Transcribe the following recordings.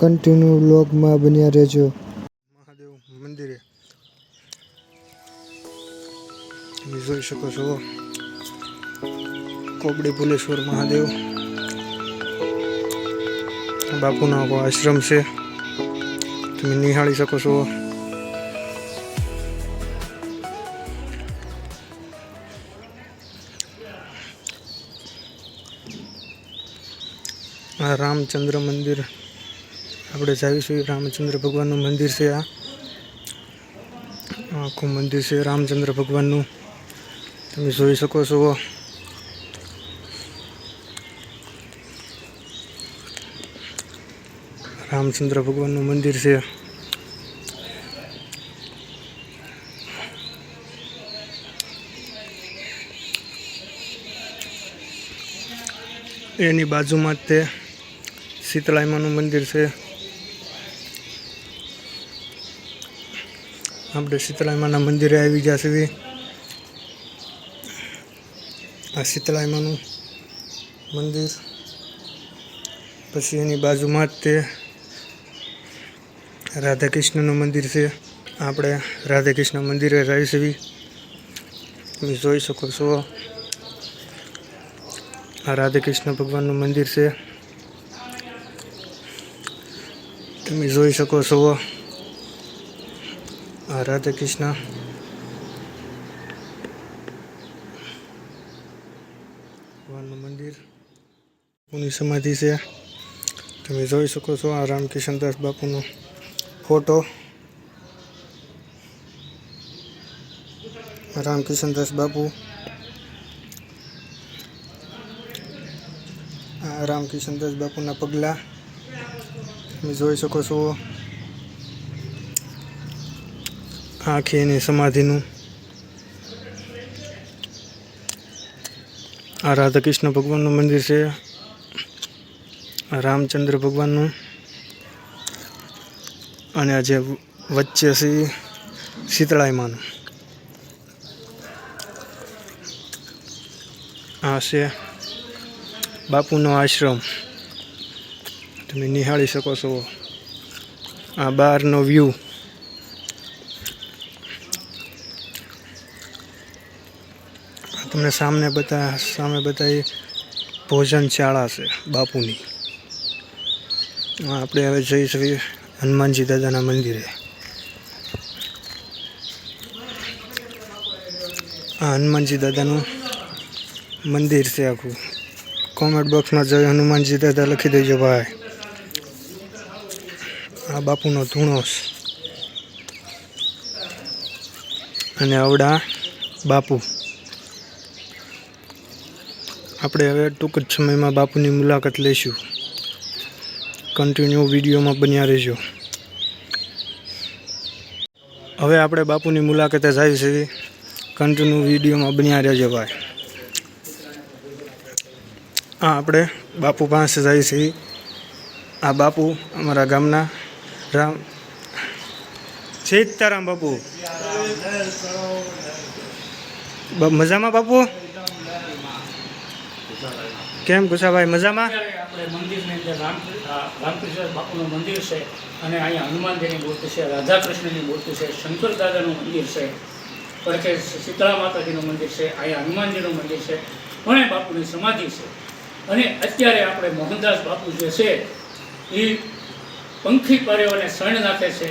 Continue વ્લોગમાં બન્યા રહેજો. મહાદેવ મંદિરે. તમે જોઈ શકો છો, કોબડી ભુલેશ્વર મહાદેવ. બાપુનો આશ્રમ છે. તમે નિહાળી શકો છો. રામચંદ્ર મંદિર. આપણે જાવીશું રામચંદ્ર ભગવાનનું મંદિર છે આ. આખું મંદિર છે રામચંદ્ર ભગવાનનું. તમે જોઈ શકો છો. રામચંદ્ર ભગવાનનું મંદિર છે. એની બાજુમાં તે શીતળાઈમાનું મંદિર છે. આપણે શીતળાઈમાના મંદિરે આવી ગયા સુધી આ શીતળાઈમાનું મંદિર. પછી એની બાજુમાં જ તે રાધા કૃષ્ણનું મંદિર છે. આપણે રાધા કૃષ્ણ મંદિરે રહી છીએ. તમે જોઈ શકો છો. આ રાધા કૃષ્ણ ભગવાનનું મંદિર છે. તમે જોઈ શકો છો. આ રાધા કૃષ્ણ ભગવાનનું મંદિર બાપુની સમાધિ છે તમે જોઈ શકો છો આ રામકિશનદાસ બાપુનો ફોટો. રામકિશનદાસ બાપુ. આ રામકિશનદાસ બાપુના પગલાં તમે જોઈ શકો છો. આખી એની સમાધિનું. આ રાધાકૃષ્ણ ભગવાનનું મંદિર છે. રામચંદ્ર ભગવાનનું. અને આ જે વચ્ચે એ શીતળાઈમાનું આ છે બાપુનો આશ્રમ. તમે નિહાળી શકો છો. આ બહારનો વ્યૂ તમને સામને બધા સામે બધા ભોજનશાળા છે, બાપુની. આપણે હવે જઈશું હનુમાનજી દાદાના મંદિરે. આ હનુમાનજી દાદાનું મંદિર છે આખું. કોમેન્ટ બોક્સમાં જઈ હનુમાનજી દાદા લખી દેજો ભાઈ. આ બાપુનો ધૂણો અને અવડા બાપુ. આપણે હવે ટૂંક જ સમયમાં બાપુની મુલાકાત લઈશું. કન્ટિન્યુ વિડીયોમાં બન્યા રહેજો. હવે આપણે બાપુની મુલાકાતે જાય છે. કન્ટિન્યુ વિડીયોમાં બન્યા રહેજો ભાઈ. હા આપણે બાપુ પાસે જાય છે. આ બાપુ અમારા ગામના રામ સીતારામ બાપુ. મજામાં બાપુ? કેમ ગુસાભાઈ, મજામાં? આપણે મંદિરની અંદર રામ રામકૃષ્ણ બાપુનું મંદિર છે અને અહીંયા હનુમાનજીની મૂર્તિ છે, રાધાકૃષ્ણની મૂર્તિ છે, શંકર દાદાનું મંદિર છે પડખે શીતળા માતાજીનું મંદિર છે, અહીંયા હનુમાનજીનું મંદિર છે પણ બાપુની સમાધિ છે. અને અત્યારે આપણે મોહનદાસ બાપુ જે છે, એ પંખી પરેઓને શરણ નાખે છે,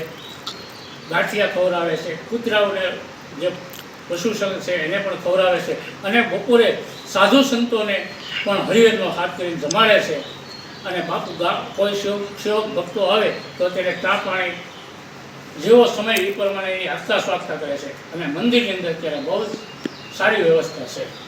ગાંઠિયા ખવડાવે છે, કૂતરાઓને જે પશુ છે, એને પણ ખવડાવે છે અને બપોરે સાધુ સંતોને પણ હરિહરનો હાથ કરીને જમાડે છે. અને બાપુ કોઈ શિવ શિવ ભક્તો આવે તો તેને ચા પાણી જેવો સમય એ પ્રમાણે એની આસ્થા સ્વાગતા કરે છે. અને મંદિરની અંદર અત્યારે બહુ જ સારી વ્યવસ્થા છે.